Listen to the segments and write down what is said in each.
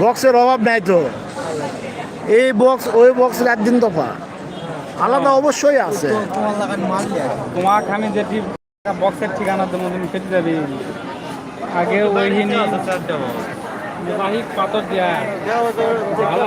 বক্সের অভাব নাই তো। এই বক্স ওই বক্স রাত দিন দফা। আলাদা অবশ্যই আছে। তোমাকে আমি যেটি বক্সের ঠিকানা দেবো তুমি খেতে যাবি। আগে ওই পাথর দিয়া। ভালো।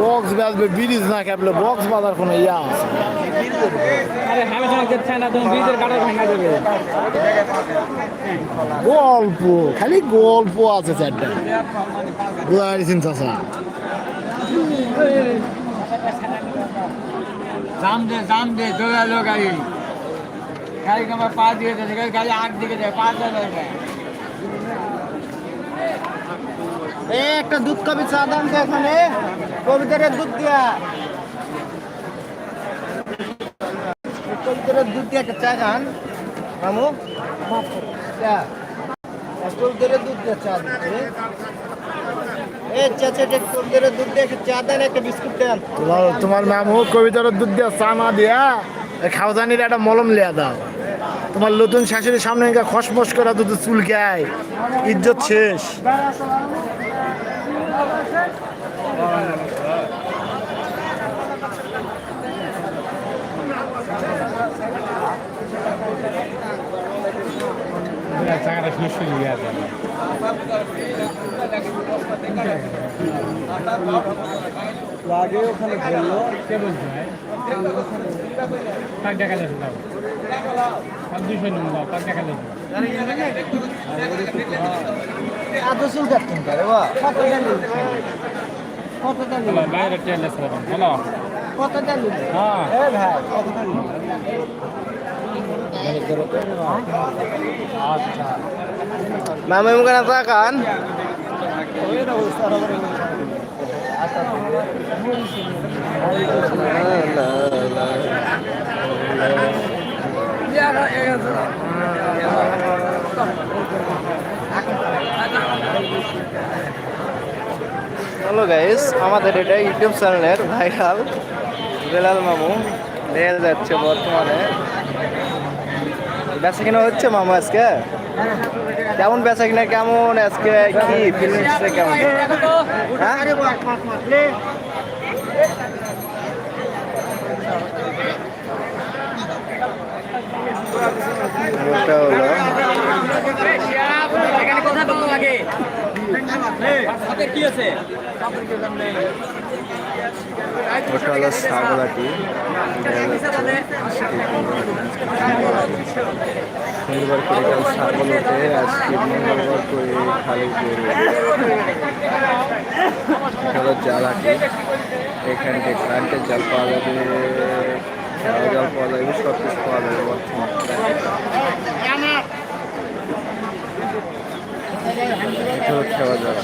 বক্স বাজবে ব্রিজ না ক্যাপলে বক্স বাজার কোনো ইয়া আছে। গল্প খালি গল্প আছে চারটা বুঝা পারছেন চাষা জাম দে জাম দে দৌড়ালো গাড়ি। গাড়ি আমার পা দিয়ে গাড়ি আগ দিকে যায় পা দিয়ে এ, একটা দুধ কবি চা দাম তো এখানে। কবিতারের দুধ দিয়া। কবিতারের দুধ দিয়া একটা চা খান। মামু। চা। কবিতারের দুধ দিয়া চা দিচ্ছে তোমার মামু কবিতার দুধ দিয়া চা না দিয়া খাওয়াজানির একটা মলম লিয়া দাও। তোমার নতুন শাশুড়ির সামনে খসমস করা দুটো চুল গায় ইজ্জত শেষ। আগে ওখানে বলল কে বলছে পাঁচ টাকা লেখে দাও পাঁচ দুইশো নিন দাও পাঁচ টাকা লেখে এত চুল কাটতেন পারে বা কত জানি কত জানি হ্যালো বাইরে ট্রেন হ্যালো। কত হ্যাঁ। এ ভাই কত জানি আচ্ছা মামা তাকান হ্যালো গাইস আমাদের এটা ইউটিউব চ্যানেলের ভাইরাল বেলাল মামু, দেখা যাচ্ছে বর্তমানে। বেচা কিনা হচ্ছে মামা আজকে? কেমন বেচা কিনা, কেমন আজকে, কি ফিলিংসটা কেমন? হ্যাঁ? ছাগলাটি শনিবার করে কাল ছাগল ওঠে আজকে মঙ্গলবার করে খালি গরু এটা হলো এখান থেকে কারেন্টের জাল পাওয়া যাবে খেলা জাল পাওয়া যাবে সব কিছু পাওয়া যাবে বর্তমানে। হলো খেলা জাল